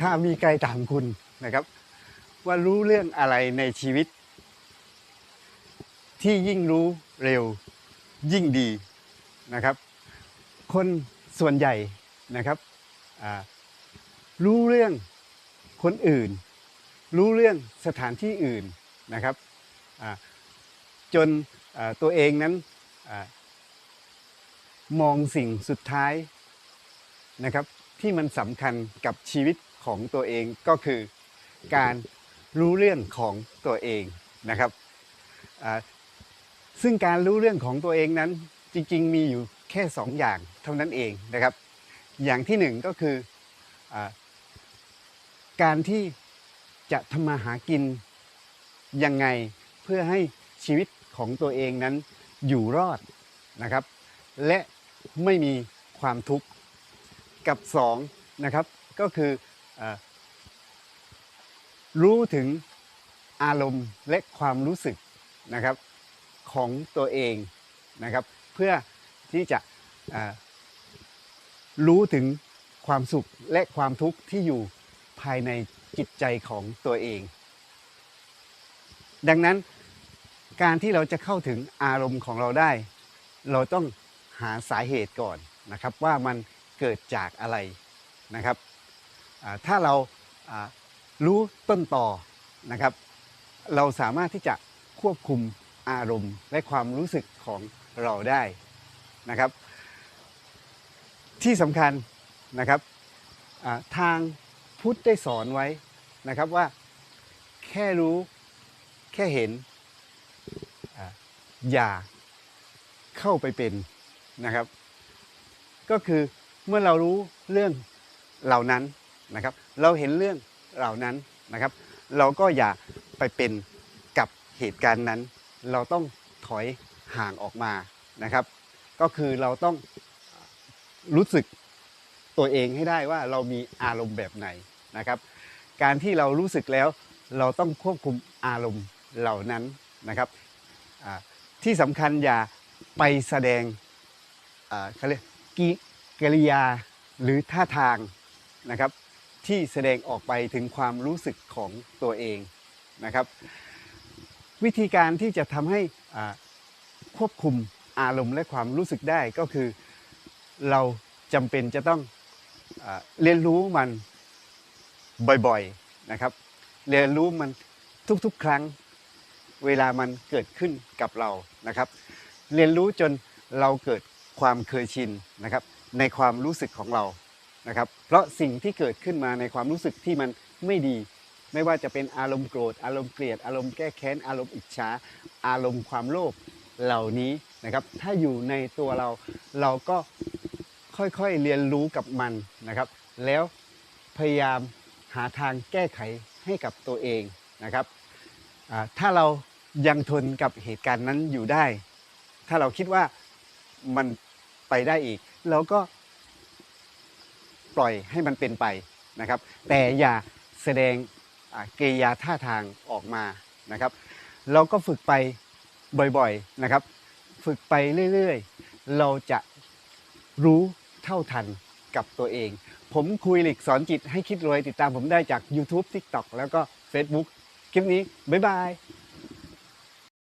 ถ้ามีใครถามคุณนะครับ ว่ารู้เรื่องอะไรในชีวิต ที่ยิ่งรู้เร็วยิ่งดีนะครับ คนส่วนใหญ่นะครับรู้เรื่องคนอื่น รู้เรื่องสถานที่อื่นนะครับจนตัวเองนั้นอมองสิ่งสุดท้ายนะครับ ที่มันสำคัญกับชีวิต ของตัวเองก็คือการรู้เรื่องของตัวเองนะครับ ซึ่งการรู้เรื่องของตัวเองนั้นจริงๆมีอยู่แค่สองอย่างเท่านั้นเองนะครับ อย่างที่หนึ่งก็คืออการที่จะทำมาหากินยังไงเพื่อให้ชีวิตของตัวเองนั้นอยู่รอดนะครับ และไม่มีความทุกข์กับสองนะครับก็คือ รู้ถึงอารมณ์และความรู้สึกนะครับของตัวเองนะครับ เพื่อที่จะรู้ถึงความสุขและความทุกข์ที่อยู่ภายในจิตใจของตัวเอง ดังนั้นการที่เราจะเข้าถึงอารมณ์ของเราได้ เราต้องหาสาเหตุก่อนนะครับว่ามันเกิดจากอะไรนะครับ ถ้าเรารู้ต้นต่อนะครับ เราสามารถที่จะควบคุมอารมณ์และความรู้สึกของเราได้นะครับ ที่สำคัญนะครับทางพุทธได้สอนไว้นะครับว่าแค่รู้แค่เห็นออย่าเข้าไปเป็นนะครับ ก็คือเมื่อเรารู้เรื่องเหล่านั้น นะครับ เราเห็นเรื่องเหล่านั้นนะครับ เราก็อย่าไปเป็นกับเหตุการณ์นั้น เราต้องถอยห่างออกมานะครับ ก็คือเราต้องรู้สึกตัวเองให้ได้ว่าเรามีอารมณ์แบบไหนนะครับ การที่เรารู้สึกแล้วเราต้องควบคุมอารมณ์เหล่านั้นนะครับที่สำคัญอย่าไปแสดงเขาเรียกกิริยาหรือท่าทางนะครับ ที่แสดงออกไปถึงความรู้สึกของตัวเองนะครับ วิธีการที่จะทำให้ควบคุมอารมณ์และความรู้สึกได้ก็คือเราจำเป็นจะต้องอเรียนรู้มันบ่อยๆนะครับ เรียนรู้มันทุกๆ ครั้งเวลามันเกิดขึ้นกับเรานะครับ เรียนรู้จนเราเกิดความเคยชินนะครับ ในความรู้สึกของเรา นะครับ เพราะสิ่งที่เกิดขึ้นมาในความรู้สึกที่มันไม่ดี ไม่ว่าจะเป็นอารมณ์โกรธ อารมณ์เกลียด อารมณ์แก้แค้น อารมณ์อิจฉา อารมณ์ความโลภเหล่านี้นะครับ ถ้าอยู่ในตัวเราเราก็ค่อยๆเรียนรู้กับมันนะครับ แล้วพยายามหาทางแก้ไขให้กับตัวเองนะครับ ถ้าเรายังทนกับเหตุการณ์นั้นอยู่ได้ ถ้าเราคิดว่ามันไปได้อีก เราก็ ปล่อยให้มันเป็นไปนะครับ แต่อย่าแสดงอ่ากิริยาท่าทางออกมานะครับ เราก็ฝึกไปบ่อยๆนะครับ ฝึกไปเรื่อยๆ เราจะรู้เท่าทันกับตัวเอง ผมคุยหลิกสอนจิตให้คิดรวยติดตามผมได้จาก YouTube TikTok แล้วก็ Facebook คลิปนี้ บ๊ายบาย